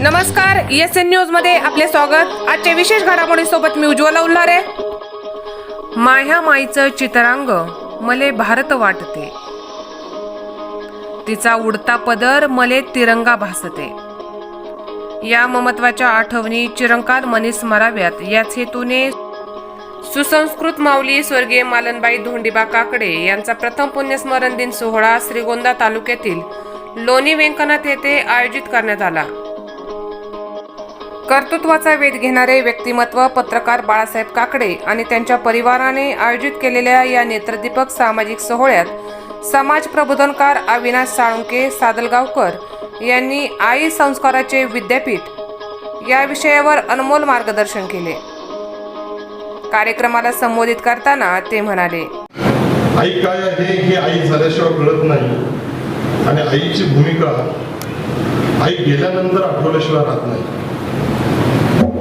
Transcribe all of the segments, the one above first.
नमस्कार S N न्यूजमध्ये आपले स्वागत. आजच्या विशेष घडामोडी सोबत मी उज्ज्वला उल्हारे. माह्या माईचं चित्रांग मले भारत वाटते. तिचा उडता पदर मले तिरंगा भासते. या ममत्वाच्या आठवणी चिरंकाल मनी स्मराव्यात याच हेतूने सुसंस्कृत माऊली स्वर्गीय मालनबाई धोंडीबा काकडे यांचा प्रथम पुण्यस्मरण दिन सोहळा श्रीगोंदा तालुक्यातील लोणी व्यंकनाथ येथे आयोजित करण्यात आला. कर्तृत्वाचा वेध घेणारे व्यक्तिमत्व पत्रकार बाळासाहेब काकडे आणि त्यांच्या परिवाराने आयोजित केलेल्या या नेत्रदीपक सामाजिक सोहळ्यात समाज प्रबोधनकार अविनाश साळुंके सादलगावकर यांनी आई संस्काराचे विद्यापीठ या विषयावर अनमोल मार्गदर्शन केले. कार्यक्रमाला संबोधित करताना ते म्हणाले. आई काय आहे हे आई झाल्याशिवाय कळत नाही. आणि आईची भूमिका आई गेल्यानंतर आठवल्याशिवाय राहत नाही.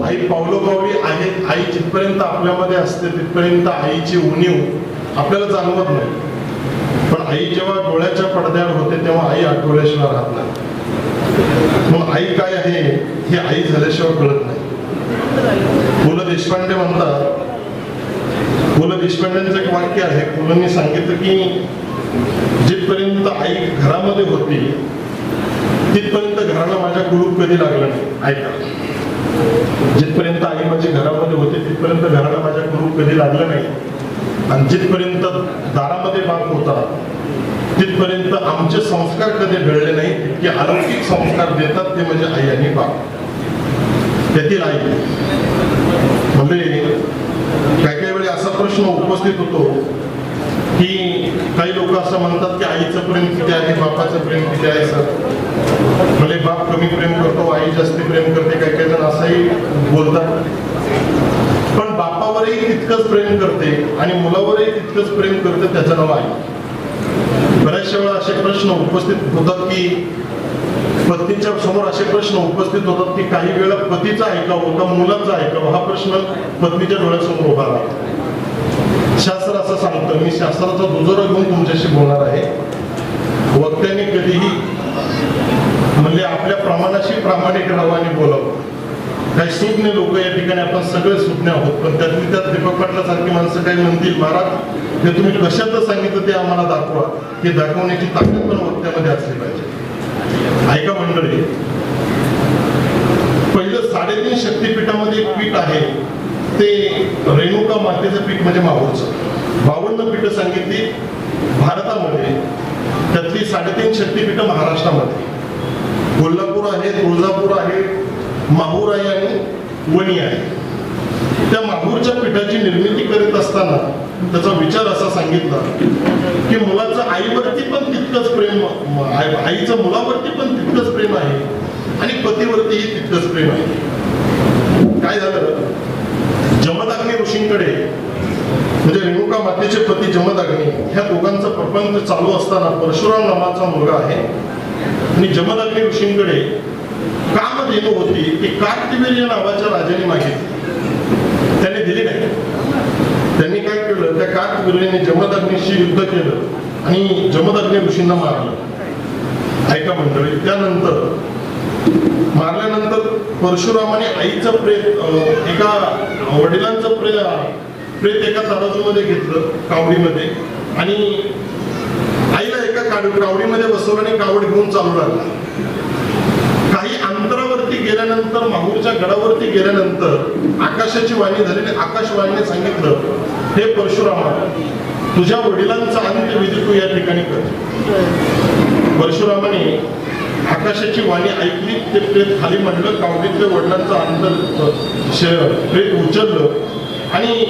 आई पावलोपावली आहे आई जिथपर्यंत आपल्यामध्ये असते तिथपर्यंत आईची उणीव आपल्याला जाणवत नाही. पण आई जेव्हा डोळ्याच्या पडद्यावर होते तेव्हा आई आठवल्याशिवाय राहत नाही. मग आई काय आहे हे आई झाल्याशिवाय कळत नाही. पु ल देशपांडे म्हणतात पु ल एक वाक्य आहे. पुलांनी सांगितलं की जिथपर्यंत आई घरामध्ये होती तिथपर्यंत घराला माझ्या कुळूप कधी लागलं नाही. ऐका. जिथपर्यंत आई माझी घरामध्ये होती तिथपर्यंत घराला माझ्या कुळूप कधी लागलं नाही. आणि जिथपर्यंत दारामध्ये बाप होता तिथपर्यंत आमचे संस्कार कधी घडले नाही इतके अलौकिक संस्कार देतात ते म्हणजे आई आणि बाप. त्यातील आई म्हणजे प्रश्न उपस्थित होतो. की काही लोक असं म्हणतात की आईचं प्रेम किती आहे बापाचं प्रेम किती आहे सर? म्हणजे बाप कमी प्रेम करतो आई जास्त प्रेम करते काही काही जण असंही बोलतात. पण बापावरही तितकंच प्रेम करते आणि मुलावरही तितकंच प्रेम करते त्याचं नाव आई. बऱ्याचशा वेळा असे प्रश्न उपस्थित होतात की पत्नीच्या समोर असे प्रश्न उपस्थित होतात की काही वेळा पतीचा ऐकावं का मुलाचा ऐकावं? हा प्रश्न पत्नीच्या डोळ्यासमोर उभा राहतो. शास्त्र असं सांगतं. मी शास्त्राचा दुजोरा घेऊन तुमच्याशी बोलणार आहे. वक्त्याने कधीही म्हणजे आपल्या प्रमाणाशी प्रामाणिक राहावं आणि बोलावं. काही सुज्ञ लोक या ठिकाणी आपण सगळे सुज्ञ आहोत. पण त्यातली त्यात दीपक पाटलासारखी माणसं काही म्हणतील महाराज हे तुम्ही कशात सांगितलं ते आम्हाला दाखवा. हे दाखवण्याची ताकद पण वक्त्यामध्ये असली पाहिजे. ऐका मंडळी पहिलं साडेतीन शक्तीपीठामध्ये एक पीठ आहे. ते रेणुका मातेचं पीठ म्हणजे माहूरचं बावन्न पीठ सांगितली भारतामध्ये. त्यातली साडेतीन शक्तीपीठं महाराष्ट्रामध्ये. कोल्हापूर आहे तुळजापूर आहे माहूर आहे आणि वणी आहे त्या माहूरच्या पिठाची निर्मिती करीत असताना त्याचा विचार असा सांगितला की मुलाचं आईवरती पण तितकंच प्रेम आई- आईचं मुलावरती पण तितकंच प्रेम आहे आणि पतीवरतीही तितकंच प्रेम आहे. काय झालं? जमदाग्नी ऋषींकडे म्हणजे रेणुका मातेचे पती जमदाग्नी ह्या दोघांचा प्रपंच चालू असताना परशुराम नावाचा मुलगा आहे. आणि जमदाग्नी ऋषींकडे कामधेनू होती की कार्तिवीर्य नावाच्या राजाने मागितली त्याने दिली नाही. त्यांनी काय केलं? त्या कार्तिवीर्याने जमदाग्नीशी युद्ध केलं आणि जमदाग्नी ऋषींना मारलं. ऐका मंडळी त्यानंतर मारल्यानंतर परशुरामाने आईचं प्रेत एका वडिलांचं प्रे प्रेत एका तराजूमध्ये घेतलं कावडीमध्ये आणि आईला एका कावडी कावडीमध्ये बसवलं आणि कावड घेऊन चालू लागला काही अंतरावरती गेल्यानंतर माहूरच्या गडावरती गेल्यानंतर आकाशाची वाणी झाली आणि आकाशवाणीने सांगितलं हे परशुरामा तुझ्या वडिलांचा अंत्यविधी तू या ठिकाणी कर. परशुरामाने आकाशाची वाणी ऐकली ते प्रेत खाली म्हणलं कावडीतल्या वडिलांचं अंतर श- प्रेत उचललं आणि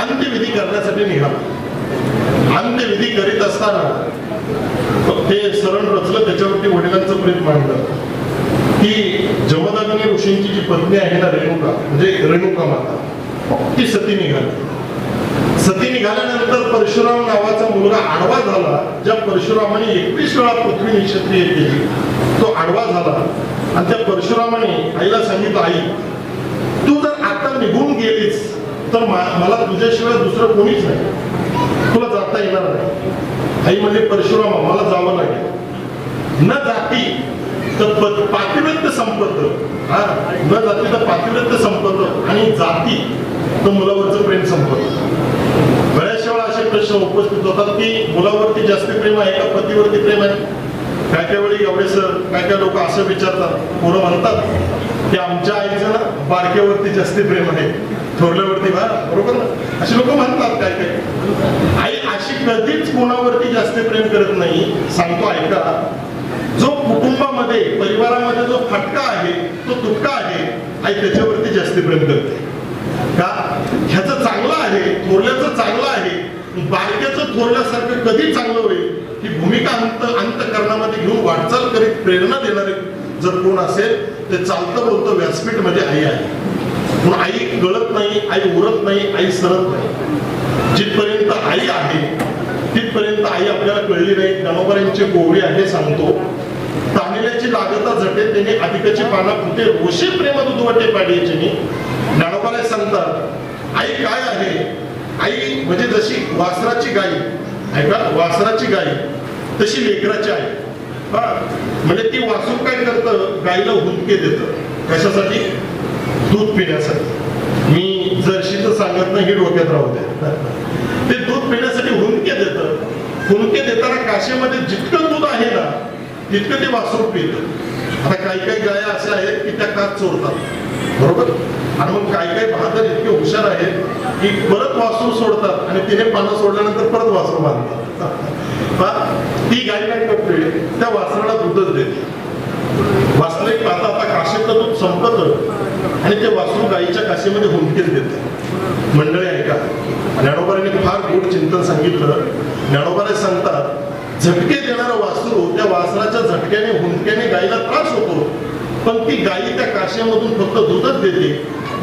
अंत्यविधी करण्यासाठी निघाला. अंत्यविधी करीत असताना ते सरण रचलं त्याच्यावरती वडिलांचं प्रेत मांडलं. की जमदाग्नी ऋषींची जी पत्नी आहे ना रेणुका म्हणजे रेणुका माता ती सती निघाली. सती निघाल्यानंतर परशुराम नावाचा मुलगा आडवा झाला ज्या परशुरामाने एकवीस वेळा पृथ्वी निक्षत्रिय केली. तो आडवा झाला. आणि त्या परशुरामाने आईला सांगितलं आई तू जर आता निघून गेलीस तर मा- मला तुझ्याशिवाय दुसरं कोणीच नाही. तुला जाता येणार नाही. आई म्हणजे परशुरामा मला जावं लागेल. न जाती तर प- संपत. हा न जाती तर पातिव्रत्य संपत आणि जाती तर मुलावरचं प्रेम संपत. प्रश्न उपस्थित होतात की मुलावरती जास्त प्रेम आहे का पतीवरती प्रेम आहे? काय काय वेळी एवढे सर काय काय लोक असं विचारतात पोरं म्हणतात की आमच्या आईचं ना बारक्यावरती जास्त प्रेम आहे. थोरल्यावरती बा बरोबर ना? असे लोक म्हणतात काय काय. आई अशी कधीच कोणावरती जास्त प्रेम करत नाही. सांगतो ऐका. जो कुटुंबामध्ये परिवारामध्ये जो फटका आहे तो तुटका आहे आई त्याच्यावरती जास्त प्रेम करते. का? ह्याचं चांगलं आहे थोरल्याचं चांगलं आहे बालक्याचं थोरल्यासारखं कधी चांगलं होईल? ही भूमिका अंत अंतकरणामध्ये घेऊन वाटचाल करीत प्रेरणा देणारे जर कोण असेल ते चालतं बोलतं व्यासपीठ म्हणजे आई आहे. पण आई गळत नाही आई उरत नाही आई सरत नाही. जिथपर्यंत आई आहे तिथपर्यंत आई आपल्याला कळली नाही. गणोबऱ्यांची गोवळी आहे सांगतो. तानिल्याची लागता झटे त्याने अधिकाची पाना फुटे रोषे प्रेम दुधवटे पाडीचे ज्ञानोबाला सांगतात आई काय आहे? आई म्हणजे जशी वासराची गाई ऐका वासराची गाई तशी लेकराची आई. हा म्हणजे ती वासरू काय करतं? गाईला हुंदके देतं. कशासाठी? दूध पिण्यासाठी. मी जर्शीचं सांगत नाही हे डोक्यात राहू द्या. ते दूध पिण्यासाठी हुंदके देतं. हुंदके देताना काशेमध्ये जितकं दूध आहे ना तितकं ते वासरू पितं. आता काही काही गळ्या अशा आहेत की त्या काच चोरतात. बरोबर? आणि मग काही काही बहादर इतके हुशार आहेत की परत वासरू सोडतात आणि तिने पानं सोडल्यानंतर परत वासरू बांधतात. ती गाय काय करते त्या वासराला दूधच देते. वासरे पाहता आता काशीतलं दूध संपत आणि ते वासरू गाईच्या काशीमध्ये हुंदकेच देते मंडळी ऐका. ज्ञानोबाने फार गोड चिंतन सांगितलं. ज्ञानोबाने सांगतात झटके देणारं वासरू त्या वासराच्या झटक्याने हुंडक्याने गायीला त्रास होतो. पण ती गायी त्या काश्यामधून फक्त दूधच देते.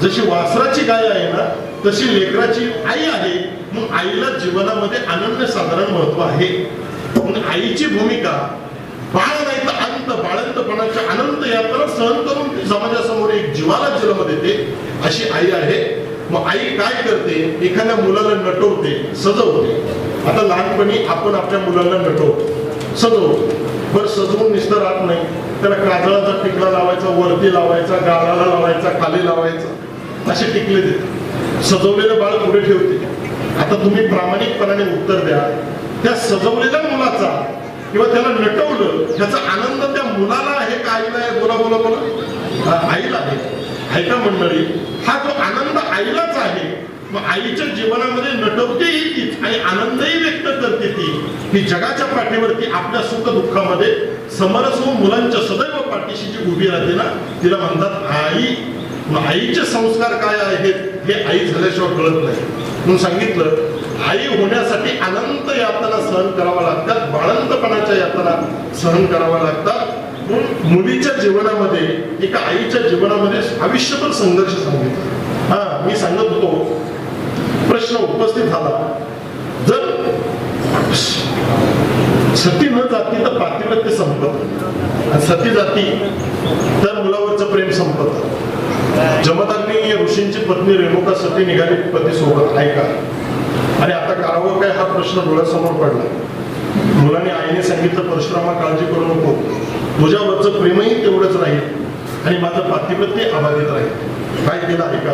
जशी वासराची गाय आहे ना तशी लेकराची आई आहे. मग आईला जीवनामध्ये अनन्य साधारण महत्त्व आहे. मग आईची भूमिका बाळ नाही तर अंत बाळंतपणाच्या अनंत यात्रा सहन करून ती समाजासमोर एक जीवाला जन्म देते अशी आई आहे. मग आई काय करते? एखाद्या मुलाला नटवते सजवते. आता लहानपणी आपण आपल्या मुलाला नटवतो सजवतो. बरं सजवून नुसतं राहत नाही. त्याला काजळाचा टिकला लावायचा वरती लावायचा गाळाला लावायचा खाली लावायचा. असे टिकले देते. सजवलेलं बाळ पुढे ठेवते. आता तुम्ही प्रामाणिकपणाने उत्तर द्या. त्या सजवलेल्या मुलाचा किंवा त्याला नटवलं त्याचा आनंद त्या मुलाला आहे का आईला आहे? बोला बोला बोला. आईला आहे. ऐका मंडळी हा जो आनंद आईलाच आहे मग आईच्या जीवनामध्ये नटवतेही तीच आणि आनंदही व्यक्त करते ती. ही जगाच्या पाठीवरती आपल्या सुख दुःखामध्ये समरस होऊन मुलांच्या सदैव पाठीशी जी उभी राहते ना तिला म्हणतात आई मग आईचे संस्कार काय आहेत हे आई झाल्याशिवाय कळत नाही. म्हणून सांगितलं आई होण्यासाठी अनंत यातना सहन करावा लागतात बाळंतपणाच्या यातना सहन कराव्या लागतात मुलीच्या जीवनामध्ये एका आईच्या जीवनामध्ये आयुष्यभर संघर्ष सांगितला. हा मी सांगत होतो. प्रश्न उपस्थित झाला. जर सती न जाती तर पातिवत्य संपत. सती जाती तर मुलावरचं प्रेम संपत. जमदाग्नी ऋषींची पत्नी रेणुका सती निघाली पती सोबत. ऐका. आणि आता करावं काय? हा प्रश्न डोळ्यासमोर पडला. मुलाने आईने सांगितलं परशुरामा काळजी करू नको. तुझ्यावरचं प्रेमही तेवढंच राहील. आणि माझं पातिपत्य अबाधित राहील. काय केलं ऐका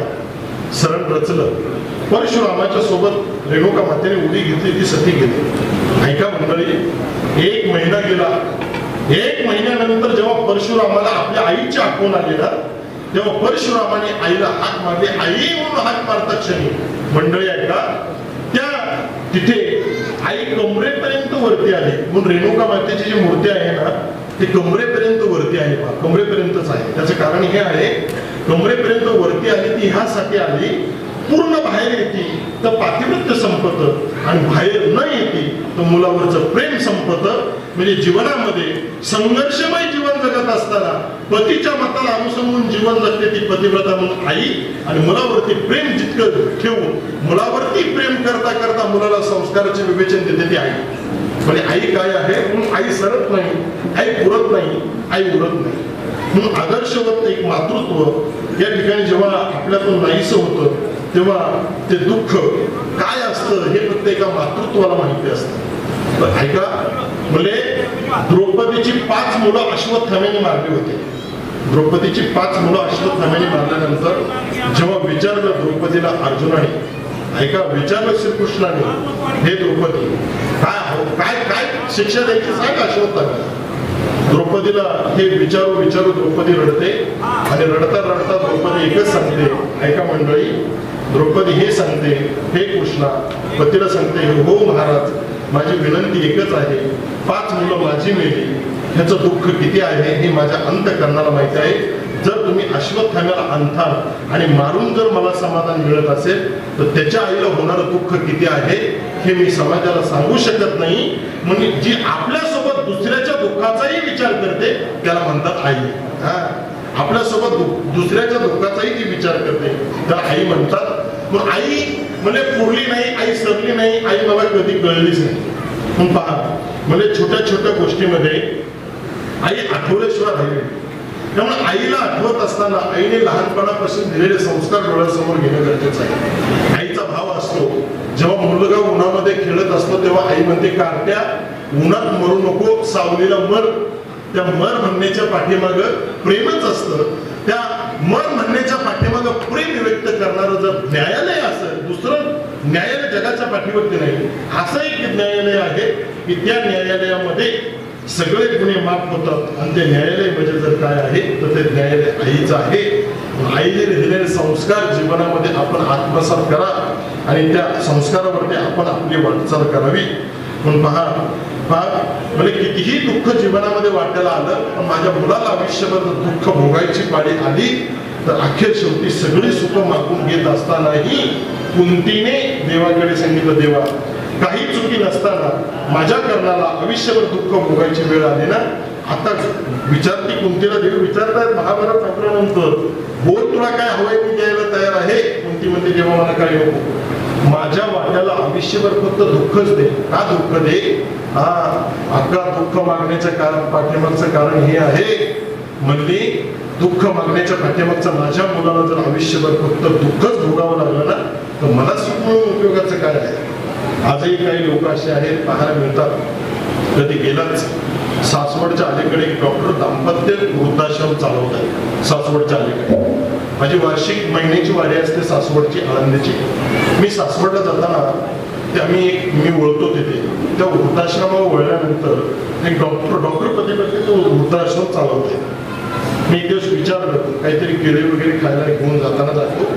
सरळ रचलं. परशुरामाच्या सोबत रेणुका मातेने उडी घेतली ती सती घेतली ऐका मंडळी एक महिना गेला. एक महिन्यानंतर जेव्हा परशुरामाला आपल्या आईची आठवण आली ना तेव्हा परशुरामाने आईला हात मारले. आई म्हणून हात मारता क्षणी. मंडळी ऐका. त्या तिथे आई कमरेपर्यंत वरती आली. म्हणून रेणुका मातेची जी मूर्ती आहे ना ते कमरेपर्यंत वरती आहे पहा, कमरेपर्यंतच आहे. त्याचं कारण हे आहे कमरेपर्यंत वरती आली ती ह्यासाठी आली पूर्ण बाहेर येते तर पातिवृत्य संपत. आणि बाहेर न येते तर मुलावरचं प्रेम संपत. म्हणजे जीवनामध्ये संघर्षमय जीवन जगत असताना पतीच्या मताला अनुसरून जीवन जगते ती पतिव्रता म्हणून आई आणि मुलावरती प्रेम जितकं ठेवून मुलावरती प्रेम करता करता मुलाला संस्काराचे विवेचन देते ती आई. म्हणजे आई काय आहे? म्हणून आई सरत नाही. आई पुरत नाही. आई उरत नाही. म्हणून आदर्शवत एक मातृत्व या ठिकाणी जेव्हा आपल्यातून नाहीसं होतं तेव्हा ते दुःख काय असतं हे प्रत्येका मातृत्वाला माहिती असतं. ऐका म्हणजे द्रौपदीची पाच मुलं अश्वत्थाम्याने मारली होती. द्रौपदीची पाच मुलं अश्वत्थाम्याने मारल्यानंतर जेव्हा विचारलं द्रौपदीला अर्जुनाने ऐका विचारलं श्रीकृष्णाने हे द्रौपदी काय हो- काय काय शिक्षा द्यायची सांग अशोक द्रौपदीला हे विचारू विचारू द्रौपदी रडते आणि रडता रडता द्रौपदी एकच सांगते ऐका मंडळी द्रौपदी हे सांगते हे कृष्णा पतीला सांगते हो महाराज माझी विनंती एकच आहे पाच मुलं माझी मिळली ह्याचं दुःख किती आहे हे माझ्या अंतकरणाला माहिती आहे अश्वत्थाम्याला आणताल आणि मारून जर मला समाधान मिळत असेल तर त्याच्या आईला होणारं दुःख किती आहे हे मी समाजाला सांगू शकत नाही. म्हणजे जी आपल्यासोबत दुसऱ्याच्या दुःखाचाही विचार करते त्याला म्हणतात आई. हा. आपल्यासोबत दुसऱ्याच्या दुःखाचाही ती विचार करते. त्याला आई म्हणतात मग आई म्हणजे पुरली नाही आई सरली नाही आई मला कधी कळलीच नाही. मग पहा म्हणजे छोट्या छोट्या गोष्टीमध्ये आई आठवल्याशिवाय राहिली त्यामुळे आईला आठवत असताना आईने लहानपणापासून दिलेले संस्कार डोळ्यासमोर घेणं गरजेचं आहे. आईचा भाव असतो. जेव्हा मुलगा उन्हामध्ये खेळत असतो तेव्हा आई म्हणते कारट्या उन्हात मरू नको सावलीला मर. त्या मर म्हणण्याच्या पाठीमाग प्रेमच असतं. त्या मर म्हणण्याच्या पाठीमाग प्रेम व्यक्त करणारं जर न्यायालय असं दुसरं न्यायालय जगाच्या पाठीवरती नाही. असं एक न्यायालय आहे की त्या न्यायालयामध्ये सगळे गुन्हे माफ होतात आणि ते न्यायालय म्हणजे जर काय आहे तर ते न्यायालय आईचं आहे. आईने दिलेले संस्कार जीवनामध्ये आपण आत्मसात करा आणि त्या संस्कारावरती आपण आपली वाटचाल करावी. म्हणून पहा पहा म्हणजे कितीही दुःख जीवनामध्ये वाटायला आलं पण माझ्या मुलाला आयुष्यभर दुःख भोगायची पाळी आली तर अखेर शेवटी सगळी सुख मागून घेत असतानाही कुंतीने देवाकडे सांगितलं देवा काही चुकी नसताना माझ्या कर्णाला आयुष्यभर दुःख भोगायची वेळ आली ना आता विचारती कुंतीला देवी विचारतायत महाभारत संपल्यानंतर बोल तुला काय हवंय मी द्यायला तयार आहे. कुंती म्हणते जेव्हा मला काय नको. माझ्या वाट्याला आयुष्यभर फक्त दुःखच दे. का दुःख दे? हा अक्का दुःख मागण्याचं कारण पाठीमागचं कारण हे आहे. म्हणली दुःख मागण्याच्या पाठीमागचं माझ्या मुलाला जर आयुष्यभर फक्त दुःखच भोगावं लागलं ना तर मला सुख उपयोगाचं काय आहे? आजही काही लोक असे आहेत पाहायला मिळतात. कधी गेलाच. सासवडच्या अलीकडे एक डॉक्टर दाम्पत्य वृद्धाश्रम चालवत आहे सासवडच्या अलीकडे. माझी वार्षिक महिन्याची वारी असते सासवडची आळंदीची. मी सासवडला जाताना त्या मी एक मी वळतो तिथे. त्या वृद्धाश्रमावर वळल्यानंतर एक डॉक्टर डॉक्टर पतीपती तो वृद्धाश्रम चालवते मी एक दिवस विचारलं काहीतरी केळी वगैरे खायला घेऊन जाताना जातो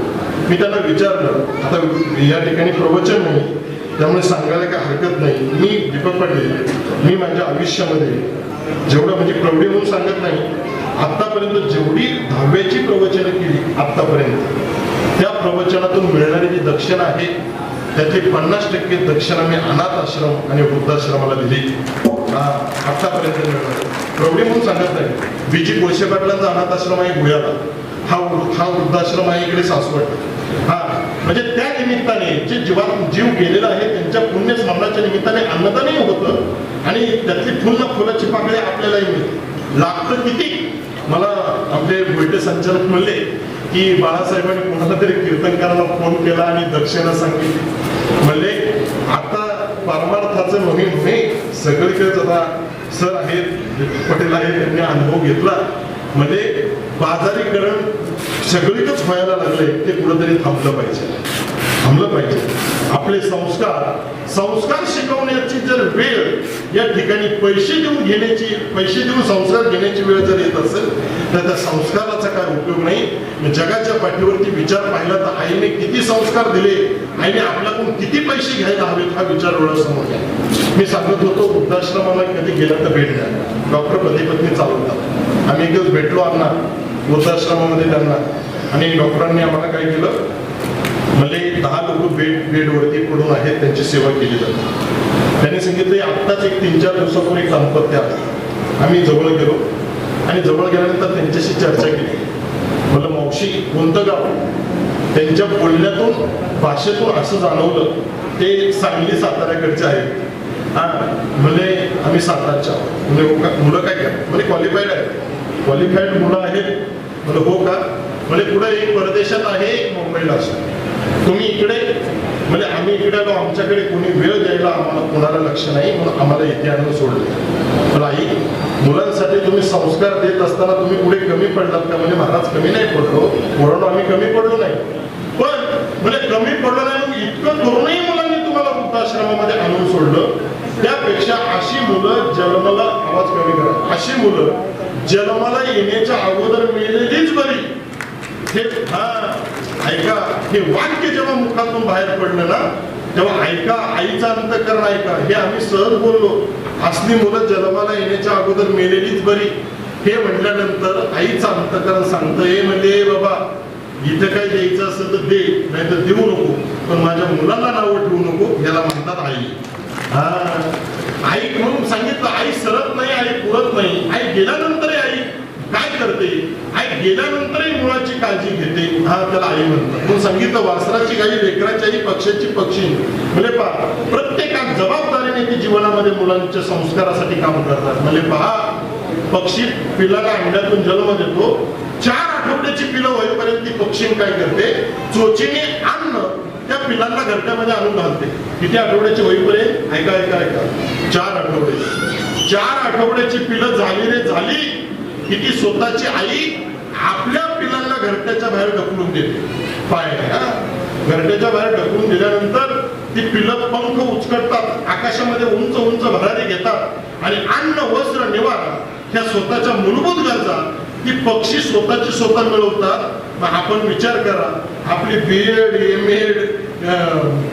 मी त्यांना विचारलं आता या ठिकाणी प्रवचन नाही त्यामुळे सांगायला काही हरकत नाही. मी दीपक पाटील मी माझ्या आयुष्यामध्ये जेवढं म्हणजे प्रौढी म्हणून सांगत नाही आतापर्यंत जेवढी दहाव्याची प्रवचनं केली आतापर्यंत त्या प्रवचनातून मिळणारी जी दक्षिणा आहे त्यातली पन्नास टक्के दक्षिणा मी अनाथ आश्रम आणि वृद्धाश्रमाला दिली. आतापर्यंत मिळणार. प्रौढी म्हणून सांगत नाही. बीजी कोळशे पाटलांचा अनाथ आश्रम आहे गुयाला हा हा वृद्धाश्रम आहे इकडे सासवड. हा म्हणजे त्या निमित्ताने जे जीवात जीव गेलेला आहे त्यांच्या पुण्य स्मरणाच्या निमित्ताने अन्नदानही होतं. आणि त्यातली पूर्ण फुलाची पाकळी आपल्यालाही मिळते लागतं किती? मला आपले भोईटे संचालक म्हणले की बाळासाहेबांनी कोणाला तरी कीर्तनकाराला फोन केला आणि दक्षिणा सांगितली. म्हणले आता परमार्थाचं नवीन नाही सगळीकडेच आता सर आहेत पटेल आहेत त्यांनी अनुभव घेतला. म्हणजे बाजारीकरण सगळीकच व्हायला लागले ते कुठंतरी थांबलं पाहिजे. थांबलं पाहिजे. आपले संस्कार संस्कार शिकवण्याची जर वेळ या ठिकाणी पैसे देऊन घेण्याची पैसे देऊन संस्कार घेण्याची वेळ जर येत असेल तर त्या संस्काराचा काय उपयोग नाही? जगाच्या पाठीवरती विचार पाहिला तर आईने किती संस्कार दिले? आईने आपल्याकडून किती पैसे घ्यायला हवेत? हा विचार डोळ्यासमोर मी सांगत होतो वृद्धाश्रमाला कधी गेला तर भेट द्या. डॉक्टर पती पत्नी चालवतात आम्ही एक दिवस भेटलो अण्णा. वृद्धाश्रमामध्ये त्यांना. आणि डॉक्टरांनी आम्हाला काय केलं? म्हणजे दहा लोक बेड बेडवरती पडून आहेत त्यांची सेवा केली जाते. त्यांनी सांगितलं आत्ताच एक तीन चार दिवसापूर्वी एक दाम्पत्य आलं. आम्ही जवळ गेलो. आणि जवळ गेल्यानंतर त्यांच्याशी चर्चा केली. मला मावशी कोणतं गाव? त्यांच्या बोलण्यातून भाषेतून असं जाणवलं ते सांगली साताऱ्याकडचे आहेत. हा म्हणजे आम्ही सातारच्या म्हणजे मुलं काय करा म्हणजे क्वालिफाईड आहे क्वालिफाईड मुलं आहेत. म्हणजे हो का? म्हणजे पुढे एक परदेशात आहे एक मुंबईला असतो. तुम्ही इकडे म्हणजे आम्ही इकडे आलो आमच्याकडे कोणी वेळ द्यायला आम्हाला कोणाला लक्ष नाही म्हणून आम्हाला इथे आणून सोडले. पण आई मुलांसाठी तुम्ही संस्कार देत असताना तुम्ही पुढे कमी पडलात का? म्हणजे महाराज कमी नाही पडलो. कोरोना आम्ही कमी पडलो नाही. पण म्हणजे कमी पडलो नाही मग इतकं दोनही मुलांनी तुम्हाला वृद्धाश्रमामध्ये आणून सोडलं. त्यापेक्षा अशी मुलं जन्माला आवाज कमी करा. अशी मुलं जन्माला येण्याच्या अगोदर मिळलेलीच बरी. हे हा ऐका हे वाक्य जेव्हा मुखातून बाहेर पडलं ना तेव्हा ऐका आईचा अंतकरण ऐका. हे आम्ही सहज बोललो. असली मुलं जन्माला येण्याच्या अगोदर मेलेलीच बरी. हे म्हटल्यानंतर आईचं अंतकरण सांगतं हे म्हणजे बाबा इथं काय द्यायचं असं तर दे नाही तर देऊ नको. पण माझ्या मुलांना नावं ठेवू नको याला म्हणतात आई. हा. आई म्हणून सांगितलं आई सरत नाही आई पुरत नाही. आई गेल्यानंतरही आई काय करते? आई गेल्यानंतरही मुलाची काळजी घेते. हा त्याला आई म्हणतात. म्हणून सांगितलं वासराची गाई लेकराची आई पक्षाची पक्षी. म्हणजे पहा प्रत्येकात जबाबदारीने ती जीवनामध्ये मुलांच्या संस्कारासाठी काम करतात. म्हणजे पहा पक्षी पिलाला अंड्यातून जन्म देतो. चार आठवड्याची पिलं होईपर्यंत ती पक्षी काय करते? चोचीने अन्न त्या पिलांना घरट्यामध्ये आणून घालते. किती आठवड्याची होईपर्यंत ऐका ऐका ऐका. चार आठवडे. चार आठवड्याची पिलं झाली रे झाली की ती स्वतःची आई आपल्या पिलांना घरट्याच्या बाहेर ढकलून देते. पाय घरट्याच्या बाहेर ढकलून दिल्यानंतर ती पिलं पंख उचकटतात आकाशामध्ये उंच उंच भरारी घेतात आणि अन्न वस्त्र निवारा ह्या स्वतःच्या मूलभूत गरजा ती पक्षी स्वतःची स्वतः मिळवतात. मग आपण विचार करा आपली B Ed M Ed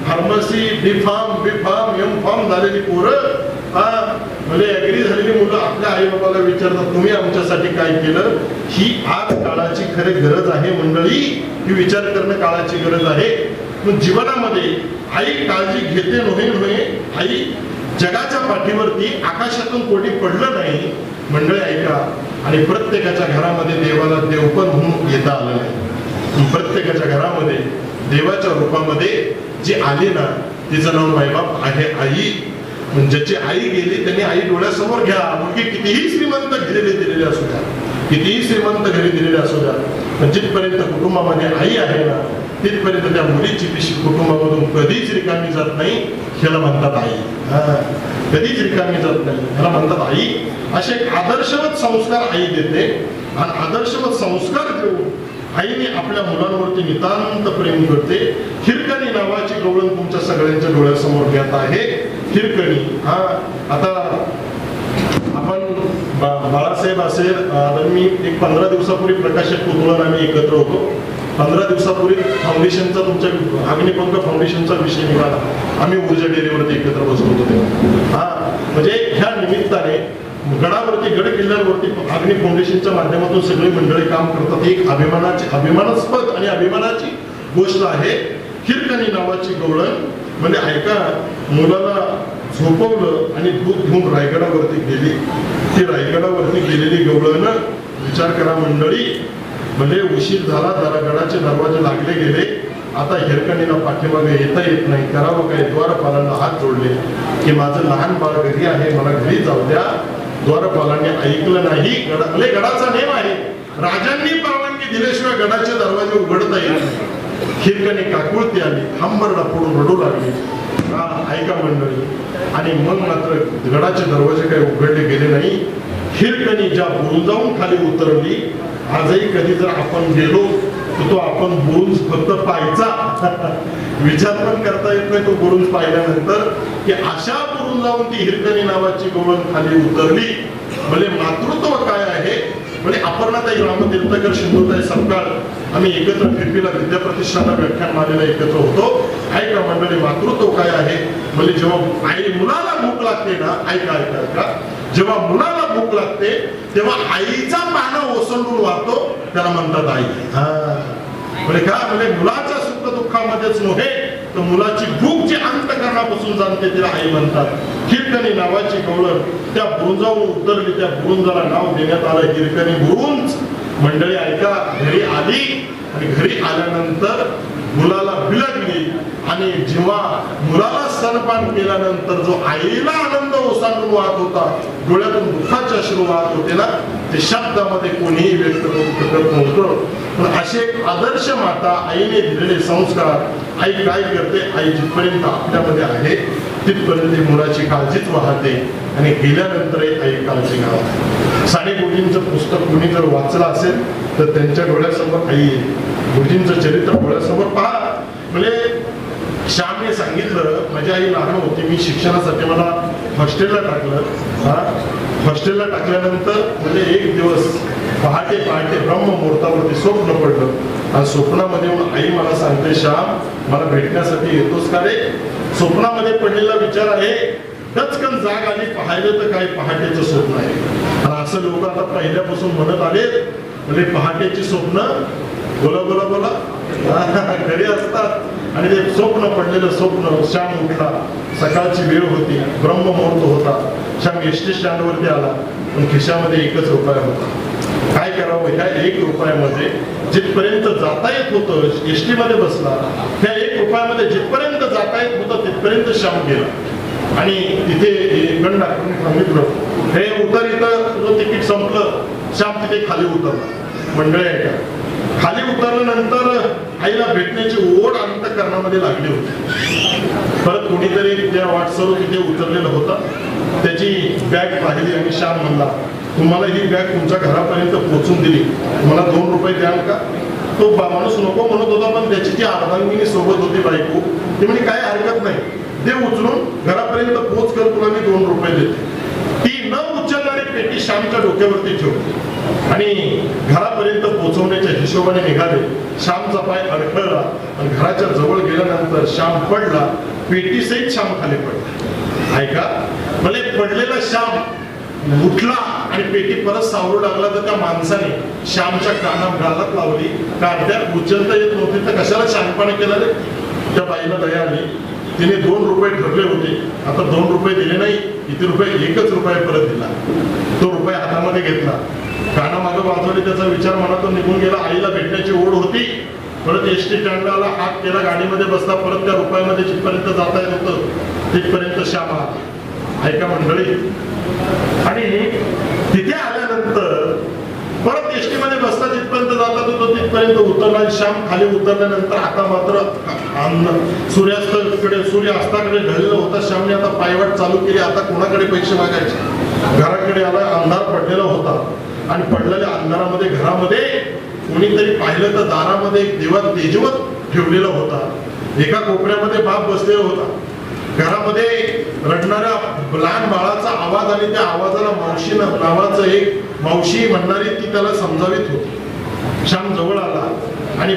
pharmacy B pharm B pharm M pharm झालेली पोरं हा म्हणजे ऍग्री झालेली मुलं आपल्या आई बाबाला विचारतात तुम्ही आमच्यासाठी काय केलं? ही आज काळाची खरी गरज आहे मंडळी. ही विचार करणं काळाची गरज आहे. पण जीवनामध्ये आई काळजी घेते नव्हे नव्हे आई जगाच्या पाठीवरती आकाशातून कोणी पडलं नाही. मंडळी ऐका. आणि प्रत्येकाच्या घरामध्ये देवाला देवपण म्हणून येता आलं नाही. प्रत्येकाच्या घरामध्ये देवाच्या रूपामध्ये जी आली ना तिचं नाव मायबाप आहे आई. ज्याची आई गेली त्यांनी आई डोळ्यासमोर घ्या. मुलगी कितीही श्रीमंत घरी दिलेली असू द्या कितीही श्रीमंत घरी दिलेले असू द्या पण जिथपर्यंत कुटुंबामध्ये आई आहे ना तिथपर्यंत त्या मुलीची पिशी कुटुंबामधून कधीच रिकामी जात नाही ह्याला म्हणतात आई. कधीच रिकामी जात नाही. ह्याला म्हणतात आई. असे एक आदर्शवत संस्कार आई देते. आणि आदर्शवत संस्कार देऊन आईने आपल्या मुलांवरती नितांत प्रेम करते. हिरकणी नावाची गवळण तुमच्या सगळ्यांच्या डोळ्यासमोर घेत आहे. हिरकणी. हा आता आपण बाळासाहेब असेल तर मी एक पंधरा दिवसापूर्वी प्रकाशित कुतूहल आम्ही एकत्र होतो. पंधरा दिवसापूर्वी फाउंडेशनचा तुमच्या अग्निपंख फाउंडेशनचा विषय निघाला. आम्ही ऊर्जा डेअरीवरती एकत्र बसलो होतो तेव्हा. हा म्हणजे ह्या निमित्ताने गडावरती गड किल्ल्यावरती अग्नि फाउंडेशनच्या माध्यमातून सगळी मंडळी काम करतात. एक अभिमानाची अभिमानास्पद आणि अभिमानाची गोष्ट आहे. हिरकणी नावाची गवळण. म्हणजे ऐका मुलाला झोपवलं आणि दूध घेऊन रायगडावरती गेली. ती रायगडावरती गेलेली गवळण विचार करा मंडळी. म्हणजे उशीर झाला जरा गडाचे दरवाजे लागले गेले. आता हिरकणीला पाठीमागे येता येत नाही. करावं काय? द्वारपालांना हात जोडले. की माझं लहान बाळ घरी आहे मला घरी जाऊ द्या. द्वारपालांनी ऐकलं नाही. गडा गडाचा नेम आहे. राजांनी परवानगी दिल्याशिवाय गडाचे दरवाजे उघडता येत नाही. खिरकणी काकुळती आली हंबरडा पडून रडू लागली. ऐका मंडळी. आणि मग मात्र गडाचे दरवाजे काही उघडले गेले नाही. हिरकणी ज्या बुरून खाली उतरली आजही कधी जर आपण गेलो तो आपण बुरुंज फक्त पाहायचा. विचार पण करता येत नाही तो बुरुंज पाहिल्यानंतर की अशा बुरून जाऊन ती हिरकणी नावाची गोवन खाली उतरली. म्हणजे मातृत्व काय आहे? म्हणजे अपर्णाताई रामतीर्थकर सिंधुताई सपकाळ आम्ही एकत्र फिरपीला विद्या प्रतिष्ठाना व्याख्यान मालेला एकत्र होतो. ऐका मंडळी मातृत्व काय आहे? म्हणजे जेव्हा आई मुलाला भूक लागते ना ऐका ऐका ऐका. जेव्हा मुलाला भूक लागते तेव्हा आईचा पानं ओसंडून वाहतो त्याला म्हणतात आई. हा. म्हणजे काय म्हणजे मुलाच्या सुख दुःखामध्येच नव्हे तर मुलाची भूक जी अंतकरणापासून जाणते तिला आई म्हणतात. कीर्तनी नावाची गवळण त्या बुरुंजावरून उतरली त्या बुरुंजाला नाव देण्यात आलं कीर्तनी बुरुंज. मंडळी ऐका घरी आली आणि घरी आल्यानंतर मुलाला बिलगली आणि जेव्हा मुलाला स्तनपान केल्यानंतर जो आईला आनंद ओसांडून वाहत होता डोळ्यातून दुःखाचे अश्रू वाहत होते ना ते शब्दामध्ये कोणीही व्यक्त करू शकत नव्हतं. पण अशी एक आदर्श माता आईने दिलेले संस्कार आई काय करते? आई जिथपर्यंत आपल्यामध्ये आहे तिथपर्यंत मुलाची काळजीच वाहते आणि गेल्यानंतरही आई काळजी गाव साने गुरुजींचं पुस्तक कुणी जर वाचलं असेल तर त्यांच्या डोळ्यासमोर आई येईल. गुरुजींचं चरित्र डोळ्यासमोर पहा. म्हणजे श्यामने सांगितलं माझी आई लहान होती मी शिक्षणासाठी मला हॉस्टेलला टाकलं. हा? हॉस्टेलला टाकल्यानंतर म्हणजे एक दिवस पहाटे पहाटे ब्रह्म मुहूर्तावरती स्वप्न पडलं. आणि स्वप्नामध्ये आई मला सांगते श्याम मला भेटण्यासाठी येतोस का रे? स्वप्नामध्ये पडलेला विचार आहे टचकन जाग आली पाहिलं तर काय पहाटेचं स्वप्न आहे. आणि असं लोक आता पहिल्यापासून म्हणत आले म्हणजे पहाटेची स्वप्न बोला बोला बोला. घरी असतात. आणि ते स्वप्न पडलेलं स्वप्न श्याम उठला. सकाळची वेळ होती ब्रह्ममुहूर्त होता. श्याम एस टी स्टँडवरती आला. पण खिशामध्ये एकच रुपया होता. काय करावं ह्या एक रुपयामध्ये जिथपर्यंत जाता येत होतं एस टी मध्ये बसला त्या एक रुपयामध्ये जिथपर्यंत जाता येत होतं तिथपर्यंत श्याम गेला. आणि तिथे गंडाकडून सांगितलं. हे उतर इथं तिकीट संपलं श्याम तिथे खाली उतरला. मंडळी आहे खाली उतरल्यानंतर आईला भेटण्याची ओढ अंतकरणामध्ये लागली होती. परत कोणीतरी त्या वाटसरू तिथे उतरलेलं होतं. त्याची बॅग पाहिली आणि श्याम म्हणला तुम्हाला ही बॅग तुमच्या घरापर्यंत पोहोचून दिली. तुम्हाला दोन रुपये द्याल का? तो माणूस नको म्हणत होता पण त्याची जी अर्धांगिनी सोबत होती बायको ते म्हणजे काय हरकत नाही. ते उचलून घरापर्यंत पोहोच कर तुला मी दोन रुपये देते. ती न उचलणारी पेटी श्यामच्या डोक्यावरती ठेवली. आणि घरापर्यंत पोहोचवण्याच्या हिशोबाने निघाले. श्यामचा पाय अडखळला आणि घराच्या जवळ गेल्यानंतर श्याम पडला. पेटीसहित श्याम खाली पडला. ऐका भले पडलेला श्याम उठला आणि पेटी परत सावरू लागला तर त्या माणसाने श्यामच्या कानात घालत लावली. का अद्याप उचलता येत नव्हते. तर कशाला शांतपणे केलं रे? त्या बाईला दया आली. तिने दोन रुपये ठरले होते. आता दोन रुपये दिले नाही. किती रुपये? एकच रुपये परत दिला. तो रुपये हातामध्ये घेतला. कानामागं वाजवली. त्याचा विचार मनातून निघून गेला. आईला भेटण्याची ओढ होती. परत एस टी स्टँडला हात केला. गाडीमध्ये बसला. परत त्या रुपयामध्ये जिथपर्यंत जाता येत होतं तिथपर्यंत श्यामा ऐका मंडळी आणि तिथे आल्यानंतर परत एसटीमध्ये बसता जिथपर्यंत जातात होतो तिथपर्यंत उतरला. श्याम खाली उतरल्यानंतर आता मात्र सूर्यास्ताकडे सूर्यास्ताकडे ढळलेला होता. श्यामने आता पायवाट चालू केली. आता कोणाकडे पैसे मागायचे? घराकडे आला अंधार पडलेला होता. आणि पडलेल्या अंधारामध्ये घरामध्ये कोणीतरी पाहिलं तर दारामध्ये एक दिवा तेजवत ठेवलेला होता. एका कोपऱ्यामध्ये बाप बसलेला होता. घरामध्ये रडणाऱ्या लहान बाळाचा आवाज आणि त्या आवाजाला मावशी नावाचं एक मावशी म्हणणारी ती त्याला समजावीत होती. श्याम जवळ आला आणि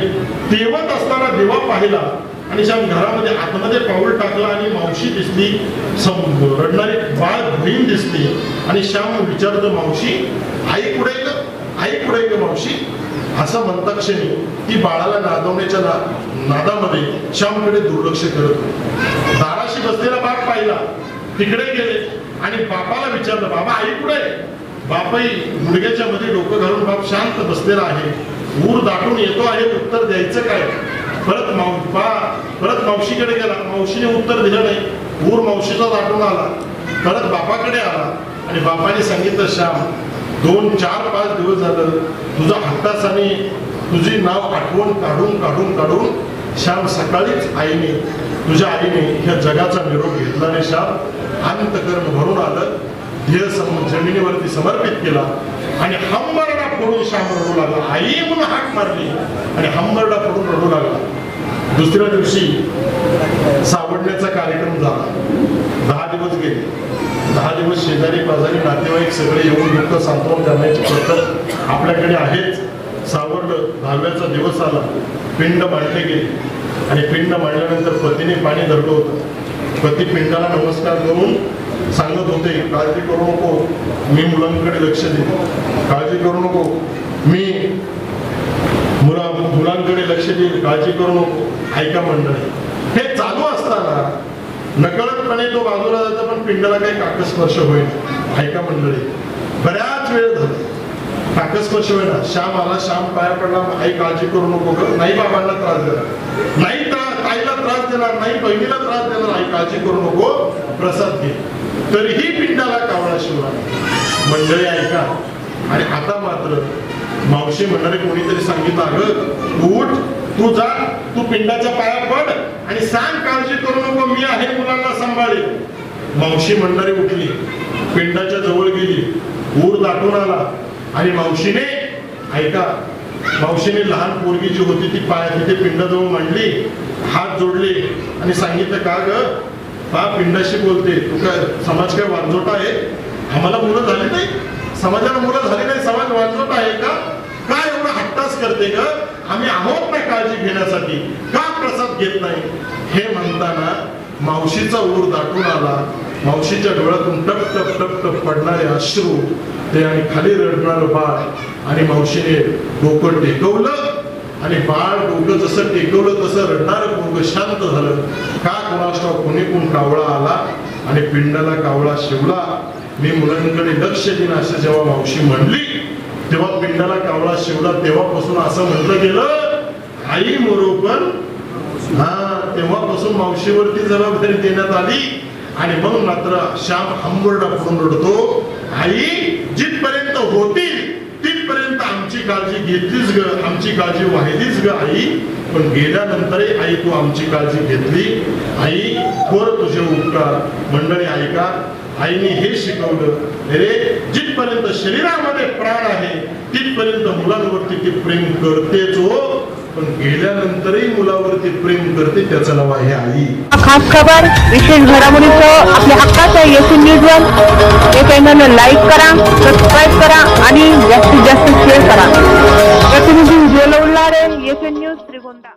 तेवत असताना देवा पाहिला आणि श्याम घरामध्ये आतमध्ये पाऊल टाकला आणि मावशी दिसली सम- रडणारी बाळ बहीण दिसली. आणि श्याम विचारतो मावशी आई कुठे आई कुठे मावशी? असं म्हणता क्षणी ती बाळाला नादवण्याच्या ना- नादामध्ये श्यामकडे दुर्लक्ष करत होती. दाराशी बसलेला बाप पाहिला. तिकडे गेले आणि बापाला विचारलं बाबा आई कुठे आहे? बापाई गुडघ्याच्या मध्ये डोकं घालून बाप शांत बसलेला आहे. ऊर दाटून येतो आहे उत्तर द्यायचं काय? परत माव बा परत मावशीकडे गेला. मावशीने उत्तर दिलं नाही. ऊर मावशीचा दाटून आला. परत बापाकडे आला आणि बापाने सांगितलं श्याम दोन चार पाच दिवस झालं. तुझा हट्टासाने तुझी नाव आठवण काढून काढून काढून श्याम सकाळीच आईने तुझ्या आईने ह्या जगाचा निरोप घेतला आणि श्याम. अंतकर्म भरून आलं. ध्येय सम जमिनीवरती समर्पित केला. आणि हंबरडा फोडून श्याम रडू लागला. आई म्हणून हाक मारली. आणि हंबरडा फोडून रडू लागला. दुसऱ्या दिवशी सावडण्याचा कार्यक्रम झाला. दहा दिवस गेले. दहा दिवस शेजारी पाजारी नातेवाईक सगळे येऊन दुःख सांत्वन करण्याची पद्धत आपल्याकडे आहेच. सावरलं दहाव्याचा दिवस आला. पिंड मांडले गेले. आणि पिंड मांडल्यानंतर पतीने पाणी धरलं होतं. पती पिंडाला नमस्कार करून सांगत होते काळजी करू नको. मी मुलांकडे लक्ष देईन. काळजी करू नको. मी मुला मुलांकडे लक्ष देईल काळजी करू नको. ऐका मंडळी हे चालू असताना नकळतपणे तो बाजूला जातो पण पिंडाला काही काकस्पर्श होईल ऐका मंडळी बऱ्याच वेळ झाला. काकस्पर्श होईना. श्याम आला श्याम पाया पडला आई काळजी करू नको नाही बाबांना त्रास देणार. नाही त्रास आईला त्रास देणार नाही बहिणीला त्रास देणार आई काळजी करू नको प्रसाद घे. तरीही पिंडाला कावळा शिवला मंडळी ऐका. आणि आता मात्र मावशी म्हणणारे कोणीतरी सांगितलं अगं उठ तू जा तू पिंडाच्या पाया पड आणि सांग काळजी करू नको मी आहे मुलांना सांभाळे मावशी म्हणणारी उठली पिंडाच्या जवळ गेली ऊर दाटून आला आणि मावशीने ऐका मावशीने लहान पोरगी जी होती ती पाय तिथे पिंडाजवळ मांडली हात जोडले आणि सांगितलं का ग? बा पिंडाशी बोलते तू काय समाज काय वांजोटा आहे? आम्हाला मुलं झाली नाही? समाजाला मुलं झाली नाही समाज वांजोटा आहे का? काय एवढा हट्टास करते ग? आम्ही आहोत ना काळजी घेण्यासाठी. का प्रसाद घेत नाही? हे म्हणताना मावशीचा ऊर दाटून आला. मावशीच्या डोळ्यातून टप टप टप टप पडणारे अश्रू ते आणि खाली रडणारं बाळ आणि मावशीने डोकं टेकवलं आणि बाळ डोकं जसं टेकवलं तसं रडणारं पोरग शांत झालं. का कोणाष्टाव कोणी कोण कावळा आला आणि पिंडाला कावळा शिवला? मी मुलांकडे लक्ष देईन असं जेव्हा मावशी म्हणली तेव्हा पिंडाला कावळा शिवला तेव्हापासून असं म्हटलं गेलं आई बरोबर हा तेव्हापासून मावशीवरती जबाबदारी देण्यात आली. आणि मग मात्र श्याम हंबरडा पडून रडतो आई जिथपर्यंत होतील तिथपर्यंत आमची काळजी घेतलीच ग आमची काळजी वाहिलीच ग आई. पण गेल्यानंतरही आई तू आमची काळजी घेतली. आई थोर तुझे उपकार. मंडळी ऐका. आईने हे शिकवलं अरे जिथपर्यंत शरीरामध्ये प्राण आहे तिथपर्यंत मुलांवरती ती प्रेम करते जो पण गेल्यानंतरही मुलावरती प्रेम करते त्याचं नाव आहे आई. खास खबर विशेष घडामोडीच आपल्या हक्काचं येसून न्यूज वर. हे चॅनल लाईक करा सबस्क्राईब करा आणि जास्तीत जास्त शेअर करा. प्रतिनिधी ज्वेल उल्हारे येसून न्यूज त्रिगोंदा